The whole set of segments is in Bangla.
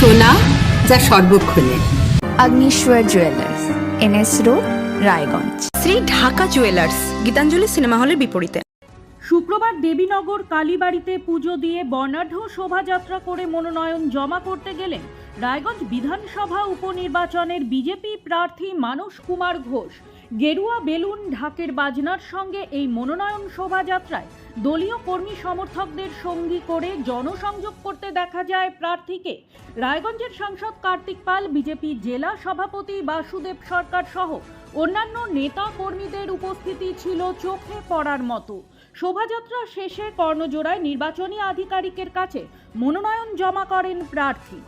সোনা যা সর্বক্ষণের Agnishwar jewellers NS road Raiganj. Shri Dhaka jewellers Gitanjali cinema হলের বিপরীতে। শুক্রবার দেবীনগর কালীবাড়িতে পুজো দিয়ে বর্ণাঢ্য শোভাযাত্রা করে মনোনয়ন জমা করতে গেলেন রায়গঞ্জ বিধানসভা উপনির্বাচনের বিজেপি প্রার্থী মানস কুমার ঘোষ গেরুয়া বেলুন ঢাকের বাজনার সঙ্গে এই মনোনয়ন শোভাযাত্রায় দলীয় কর্মী সমর্থকদের সঙ্গী করে জনসংযোগ করতে দেখা যায় প্রার্থীকে। রায়গঞ্জের সাংসদ কার্তিক পাল, বিজেপি জেলা সভাপতি বাসুদেব সরকার সহ অন্যান্য নেতা কর্মীদের উপস্থিতি ছিল চোখে পড়ার মতো। শোভাযাত্রা শেষে কর্ণজোড়ায় নির্বাচনী আধিকারিকের কাছে মনোনয়ন জমা করেন প্রার্থী।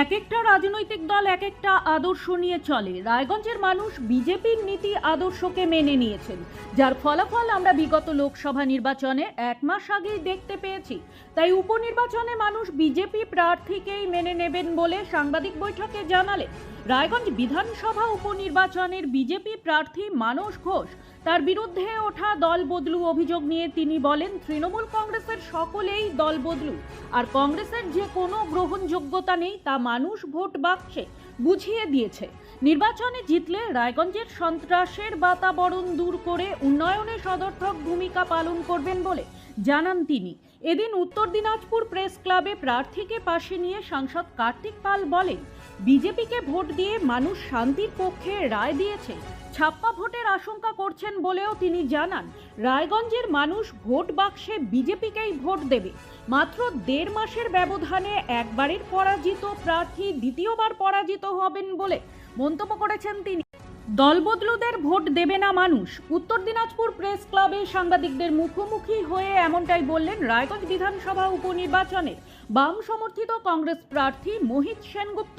এক একটা রাজনৈতিক দল এক একটা আদর্শ নিয়ে চলে। রায়গঞ্জের মানুষ বিজেপির নীতি আদর্শকে মেনে নিয়েছেন। যার ফলাফল আমরা বিগত লোকসভা নির্বাচনে এক মাস আগেই দেখতে পেয়েছি। তাই উপনির্বাচনে মানুষ বিজেপি প্রার্থীকেই মেনে নেবেন বলে সাংবাদিক বৈঠকে জানালে রায়গঞ্জ বিধানসভা উপনির্বাচনের বিজেপি প্রার্থী মানস ঘোষ। তার বিরুদ্ধে ওঠা দল বদলু অভিযোগ নিয়ে তিনি বলেন, তৃণমূল কংগ্রেসের সকলেই দল বদলু। আর কংগ্রেসের যে কোনো গ্রহণযোগ্যতা নেই তা মানুষ ভোট বাক্সে বুঝিয়ে দিয়েছে। নির্বাচনে জিতলে রায়গঞ্জের সন্ত্রাসের বাতাবরণ দূর করে উন্নয়নে সদর্থক ভূমিকা পালন করবেন বলে জানান তিনি। এদিন উত্তর দিনাজপুর প্রেস ক্লাবে প্রার্থীকে পাশে নিয়ে সাংসদ কার্তিক পাল বলেন, বিজেপিকে ভোট দিয়ে মানুষ শান্তির পক্ষে রায় দিয়েছে, ছাপ্পা ভোটের আশঙ্কা করছেন বলেও তিনি জানান, রায়গঞ্জের মানুষ ভোট বাক্সে বিজেপিকেই ভোট দেবে। মাত্র দেড় মাসের ব্যবধানে একবারের পরাজিত প্রার্থী দ্বিতীয়বার পরাজিত হবেন বলে মন্তব্য করেছেন তিনি। দলবদলুদের ভোট দেবে না মানুষ। উত্তর দিনাজপুর প্রেস ক্লাবে সাংবাদিকদের মুখোমুখি হয়ে এমনটাই বললেন রায়গঞ্জ বিধানসভা উপনির্বাচনে বাম সমর্থিত কংগ্রেস প্রার্থী মোহিত সেনগুপ্ত।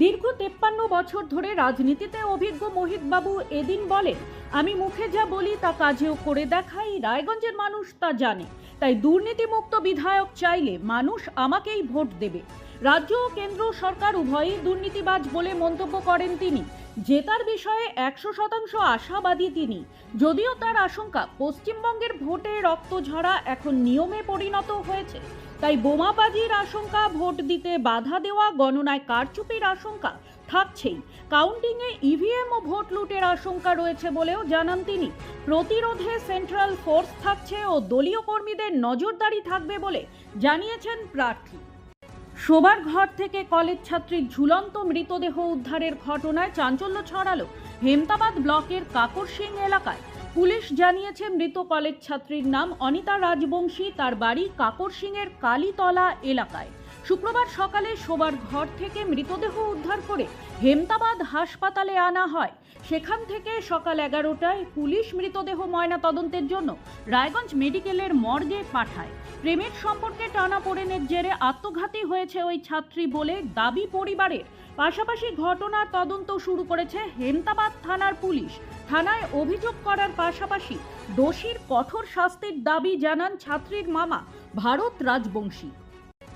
দীর্ঘ তেপ্পান্ন বছর ধরে রাজনীতিতে অভিজ্ঞ মোহিতবাবু এদিন বলেন, আমি মুখে যা বলি তা কাজেও করে দেখাই, রায়গঞ্জের মানুষ তা জানে। তাই দুর্নীতিমুক্ত বিধায়ক চাইলে মানুষ আমাকেই ভোট দেবে। রাজ্য ও কেন্দ্র সরকার উভয়ই দুর্নীতিবাজ বলে মন্তব্য করেন তিনি। জেতার বিষয়ে একশো শতাংশ আশাবাদী তিনি। যদিও তার আশঙ্কা, পশ্চিমবঙ্গের ভোটে রক্ত ঝরা এখন নিয়মে পরিণত হয়েছে। তাই বোমাবাজির আশঙ্কা, ভোট দিতে বাধা দেওয়া, গণনায় কারচুপির আশঙ্কা থাকছেই। কাউন্টিংয়ে ইভিএম ও ভোট লুটের আশঙ্কা রয়েছে বলেও জানান তিনি। প্রতিরোধে সেন্ট্রাল ফোর্স থাকছে ও দলীয় কর্মীদের নজরদারি থাকবে বলে জানিয়েছেন প্রার্থী। শোবার ঘর থেকে কলেজ ছাত্রীর ঝুলন্ত মৃতদেহ উদ্ধারের ঘটনায় চাঞ্চল্য ছড়ালো হেমতাবাদ ব্লকের কাকরসিং এলাকায়। পুলিশ জানিয়েছে, মৃত কলেজ ছাত্রীর নাম অনিতা রাজবংশী, তার বাড়ি কাকরসিংয়ের কালীতলা এলাকায়। শুক্রবার সকালে শোবার ঘর থেকে মৃতদেহ উদ্ধার করে হেমতাবাদ হাসপাতালে আনা হয়। সেখান থেকে সকাল এগারোটায় পুলিশ মৃতদেহ ময়না তদন্তের জন্য রায়গঞ্জ মেডিকেলের মর্গে পাঠায়। প্রেমের সম্পর্কে টানাপোড়েনের জেরে আত্মঘাতী হয়েছে ওই ছাত্রী বলে দাবি পরিবারের। পাশাপাশি ঘটনার তদন্ত শুরু করেছে হেমতাবাদ থানার পুলিশ। থানায় অভিযোগ করার পাশাপাশি দোষীর কঠোর শাস্তির দাবি জানান ছাত্রীর মামা ভারত রাজবংশী।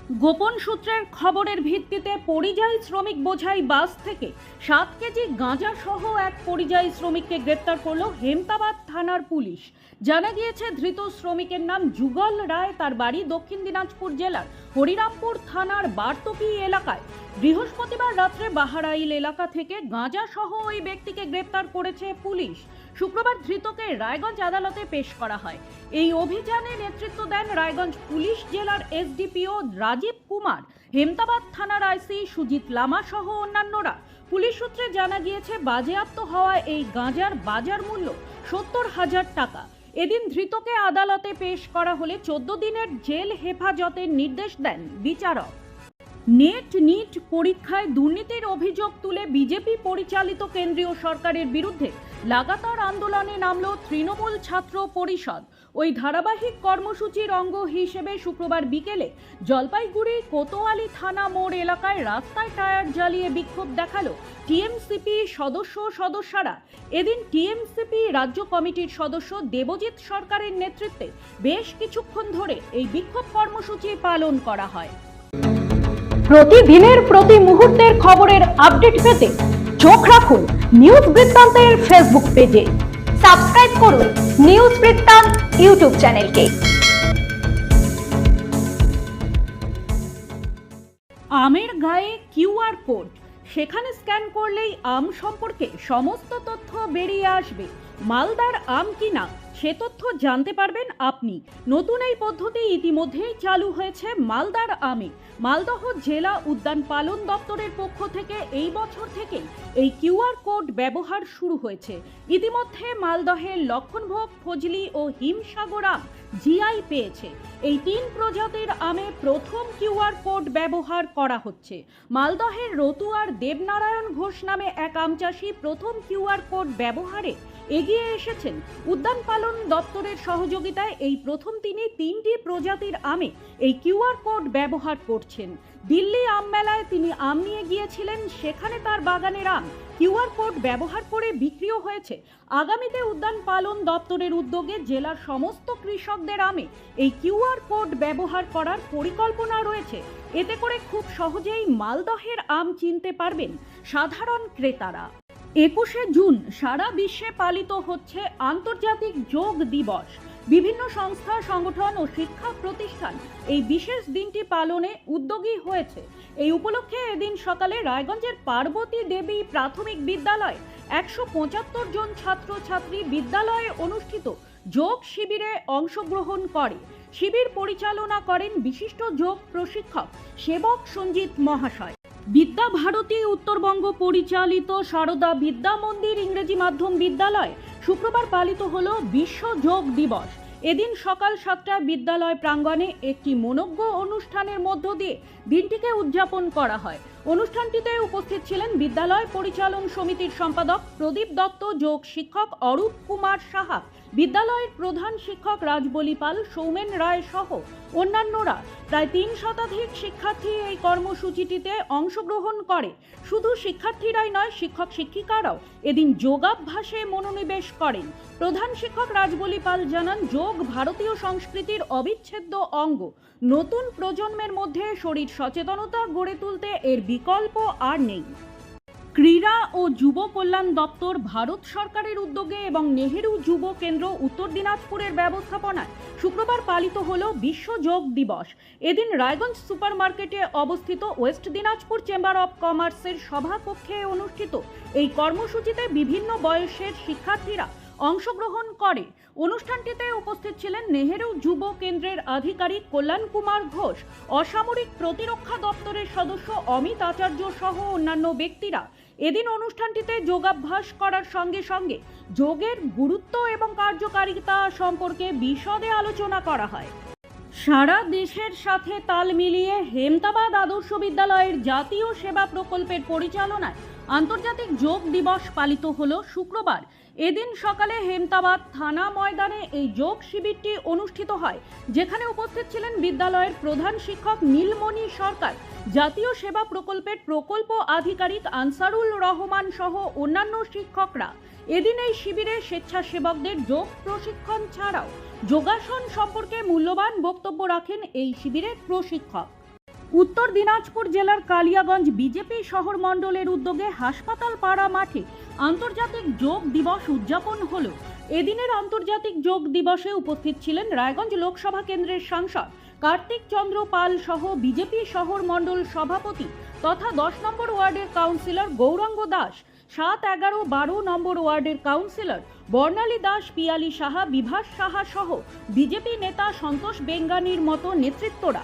গোপন সূত্রের খবরের ভিত্তিতে পরিযায়ী শ্রমিক বোঝাই বাস থেকে সাত কেজি গাঁজা সহ এক পরিযায়ী শ্রমিককে গ্রেপ্তার করল হেমতাবাদ থানার পুলিশ। জানা গিয়েছে, ধৃত শ্রমিকের নাম যুগল রায়, তার বাড়ি দক্ষিণ দিনাজপুর জেলার হরিরামপুর থানার বারতপি এলাকায়। বৃহস্পতিবার রাত্রে বাহারাইল এলাকা থেকে গাঁজা সহ ওই ব্যক্তিকে গ্রেপ্তার করেছে পুলিশ। শুক্রবার ধৃতকে রায়গঞ্জ আদালতে পেশ করা হয়। এই অভিযানে নেতৃত্ব দেন রায়গঞ্জ পুলিশ জেলার এসডিপিও রাজীব কুমার, হেমতাবাদ থানার আইসি সুজিত লামা সহ অন্যান্যরা। পুলিশ সূত্রে জানা গিয়েছে, বাজেয়াপ্ত হওয়া এই গাঁজার বাজার মূল্য সত্তর হাজার টাকা। এদিন ধৃতকে আদালতে পেশ করা হলে চোদ্দ দিনের জেল হেফাজতের নির্দেশ দেন বিচারক। নেট নিট পরীক্ষায় দুর্নীতির অভিযোগ তুলে বিজেপি পরিচালিত কেন্দ্রীয় সরকারের বিরুদ্ধে লাগাতার আন্দোলনে নামল তৃণমূল ছাত্র পরিষদ। ওই ধারাবাহিক কর্মসূচির অঙ্গ হিসেবে শুক্রবার বিকেলে জলপাইগুড়ি কোতোয়ালি থানা মোড় এলাকায় রাস্তায় টায়ার জ্বালিয়ে বিক্ষোভ দেখাল টিএমসিপি সদস্য সদস্যরা। এদিন টিএমসিপি রাজ্য কমিটির সদস্য দেবজিৎ সরকারের নেতৃত্বে বেশ কিছুক্ষণ ধরে এই বিক্ষোভ কর্মসূচি পালন করা হয়। প্রতিদিনের প্রতি মুহূর্তের খবরের আপডেট পেতে চোখ রাখুন নিউজ বৃত্তান্তের ফেসবুক পেজে। সাবস্ক্রাইব করুন নিউজ বৃত্তান্ত ইউটিউব চ্যানেলকে। আমের গায়ে কিউআর কোড। সেখানে স্ক্যান করলেই আম সম্পর্কে সমস্ত তথ্য বেরিয়ে আসবে। মালদার আম কিনা? সে তথ্য জানতে পারবেন আপনি। নতুন এই পদ্ধতি ইতিমধ্যেই চালু হয়েছে মালদার আমে। মালদহ জেলা উদ্যান পালন দপ্তরের পক্ষ থেকে এই বছর থেকে এই কিউআর কোড ব্যবহার শুরু হয়েছে। ইতিমধ্যে মালদহের লক্ষণভোগ, ফজলি ও হিমসাগর আম জিআই পেয়েছে। এই তিন প্রজাতির আমে প্রথম কিউআর কোড ব্যবহার করা হচ্ছে। মালদহের রতুয়ার দেবনারায়ণ ঘোষ নামে এক আম চাষি প্রথম কিউআর কোড ব্যবহারে এগিয়ে এসেছেন। উদ্যান পালন দপ্তরের সহযোগিতায় এই প্রথম তিনি তিনটি প্রজাতির আমে এই কিউআর কোড ব্যবহার করছেন। দিল্লি আম মেলায় তিনি আম নিয়ে গিয়েছিলেন, সেখানে তার বাগানের আম কিউআর কোড ব্যবহার করে বিক্রিও হয়েছে। আগামীতে উদ্যান পালন দপ্তরের উদ্যোগে জেলার সমস্ত কৃষকদের আমে এই কিউআর কোড ব্যবহার করার পরিকল্পনা রয়েছে। এতে করে খুব সহজেই মালদহের আম চিনতে পারবেন সাধারণ ক্রেতারা। একুশে জুন, সারা বিশ্বে পালিত হচ্ছে আন্তর্জাতিক যোগ দিবস। বিভিন্ন সংস্থা, সংগঠন ও শিক্ষা প্রতিষ্ঠান এই বিশেষ দিনটি পালনে উদ্যোগী হয়েছে। এই উপলক্ষে এদিন সকালে রায়গঞ্জের পার্বতী দেবী প্রাথমিক বিদ্যালয় একশো পঁচাত্তর জন ছাত্রছাত্রী বিদ্যালয়ে অনুষ্ঠিত যোগ শিবিরে অংশগ্রহণ করে। শিবির পরিচালনা করেন বিশিষ্ট যোগ প্রশিক্ষক সেবক সঞ্জিত মহাশয়। বিদ্যা ভারতী উত্তরবঙ্গ পরিচালিত সারদা বিদ্যা মন্দির ইংরেজি মাধ্যম বিদ্যালয় শুক্রবার পালিত হল বিশ্ব যোগ দিবস। এদিন সকাল সাতটায় বিদ্যালয় প্রাঙ্গণে একটি মনজ্ঞ অনুষ্ঠানের মধ্য দিয়ে দিনটিকে উদযাপন করা হয়। অনুষ্ঠানটিতে উপস্থিত ছিলেন বিদ্যালয় পরিচালন সমিতির সম্পাদক প্রদীপ দত্ত, যোগ শিক্ষক অরূপ কুমার সাহা, বিদ্যালয়ের প্রধান শিক্ষক রাজবলি পাল, সৌমেন রায় সহ অন্যান্যরা। প্রায় তিন শতাধিক শিক্ষার্থী এই কর্মসূচিটিতে অংশগ্রহণ করে। শুধু শিক্ষার্থীরাই নয়, শিক্ষক শিক্ষিকারাও এদিন যোগাভ্যাসে মনোনিবেশ করেন। প্রধান শিক্ষক রাজবলি পাল জানান, যোগ ভারতীয় সংস্কৃতির অবিচ্ছেদ্য অঙ্গ। নতুন প্রজন্মের মধ্যে শরীর সচেতনতা গড়ে তুলতে এর বিকল্প আর নেই। ক্রীড়া ও যুব কল্যাণ দপ্তর ভারত সরকারের উদ্যোগে এবং নেহেরু যুব কেন্দ্র উত্তর দিনাজপুরের ব্যবস্থাপনায় শুক্রবার পালিত হল বিশ্ব যোগ দিবস। এদিন রায়গঞ্জ সুপার মার্কেটে অবস্থিত ওয়েস্ট দিনাজপুর চেম্বার অব কমার্সের সভাকক্ষে অনুষ্ঠিত এই কর্মসূচিতে বিভিন্ন বয়সের শিক্ষার্থীরা অংশগ্রহণ করে। অনুষ্ঠানটিতে উপস্থিত ছিলেন নেহেরু যুব কেন্দ্রের আধিকারিক কল্যাণ কুমার ঘোষ, অসামরিক প্রতিরক্ষা দপ্তরের সদস্য অমিত আচার্য সহ অন্যান্য ব্যক্তিরা। এদিন অনুষ্ঠানটিতে যোগাভ্যাস করার সঙ্গে সঙ্গে যোগের গুরুত্ব এবং কার্যকারিতা সম্পর্কে বিশদে আলোচনা করা হয়। সারা দেশের সাথে তাল মিলিয়ে হেমতাবাদ আদর্শ বিদ্যালয়ের জাতীয় সেবা প্রকল্পের পরিচালনায় আন্তর্জাতিক যোগ দিবস পালিত হলো শুক্রবার। এদিন সকালে হেমতাবাদ থানা ময়দানে এই যোগ শিবিরটি অনুষ্ঠিত হয়, যেখানে উপস্থিত ছিলেন বিদ্যালয়ের প্রধান শিক্ষক নীলমণি সরকার, জাতীয় সেবা প্রকল্পের প্রকল্প আধিকারিক আনসারুল রহমান সহ অন্যান্য শিক্ষকরা। এদিন এই শিবিরে স্বেচ্ছাসেবকদের যোগ প্রশিক্ষণ ছাড়াও যোগাসন সম্পর্কে মূল্যবান বক্তব্য রাখেন এই শিবিরের প্রশিক্ষক। উত্তর দিনাজপুর জেলার কালিয়াগঞ্জ বিজেপি শহর মণ্ডলের উদ্যোগে হাসপাতাল পাড়া মাঠে আন্তর্জাতিক যোগ দিবস উদযাপন হলো। এদিনের আন্তর্জাতিক যোগ দিবসে উপস্থিত ছিলেন রায়গঞ্জ লোকসভা কেন্দ্রের সাংসদ কার্তিক চন্দ্র পাল সহ বিজেপি শহর মণ্ডল সভাপতি তথা দশ নম্বর ওয়ার্ডের কাউন্সিলর গৌরাঙ্গ দাস, সাত এগারো বারো নম্বর ওয়ার্ডের কাউন্সিলর বর্ণালী দাস, পিয়ালি সাহা, বিভাস সাহা সহ বিজেপি নেতা সন্তোষ বেঙ্গানির মতো নেতৃত্বরা।